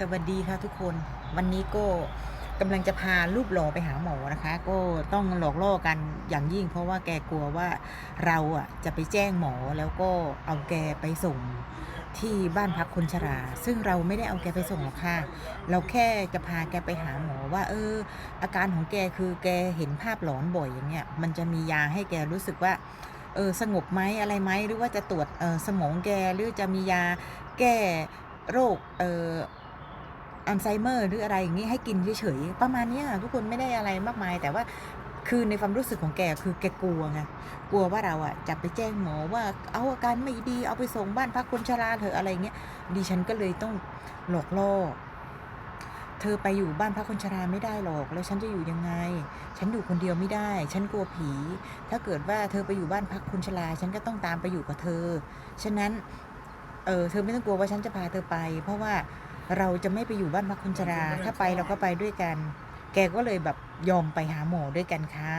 สวัสดีค่ะทุกคนวันนี้ก็กำลังจะพารูปหล่อไปหาหมอนะคะ ก็ต้องหลอกล่อกันอย่างยิ่ง เพราะว่าแกกลัวว่าเราอะจะไปแจ้งหมอแล้วก็เอาแกไปส่งที่บ้านพักคนชรา ซึ่งเราไม่ได้เอาแกไปส่งหรอกค่ะ เราแค่จะพาแกไปหาหมอว่า เออ อาการของแกคือแกเห็นภาพหลอนบ่อยอย่างเงี้ยมันจะมียาให้แกรู้สึกว่าเออสงบไหมอะไรไหมหรือว่าจะตรวจเออสมองแกหรือจะมียาแก้โรคเออ อัลไซเมอร์หรืออะไรอย่างนี้ให้กินเฉยๆประมาณนี้ทุกคนไม่ได้อะไรมากมาย แต่ว่าคือในความรู้สึกของแกคือแกกลัวไงกลัวว่าเราอะจะไปแจ้งหมอว่าเอาอาการไม่ดีเอาไปส่งบ้านพักคนชราเถอะอะไรเงี้ยดิฉันก็เลยต้องหลอกล่อเธอไปอยู่บ้านพักคนชราไม่ได้หรอก แล้วฉันจะอยู่ยังไง ฉันอยู่คนเดียวไม่ได้ ฉันกลัวผี ถ้าเกิดว่าเธอไปอยู่บ้านพักคนชรา ฉันก็ต้องตามไปอยู่กับเธอ ฉะนั้น เออเธอไม่ต้องกลัวว่าฉันจะพาเธอไป เพราะว่า เราจะไม่ไปอยู่บ้านพักคนชรา ถ้าไปเราก็ไปด้วยกัน แกก็เลยแบบยอมไปหาหมอด้วยกันค่ะ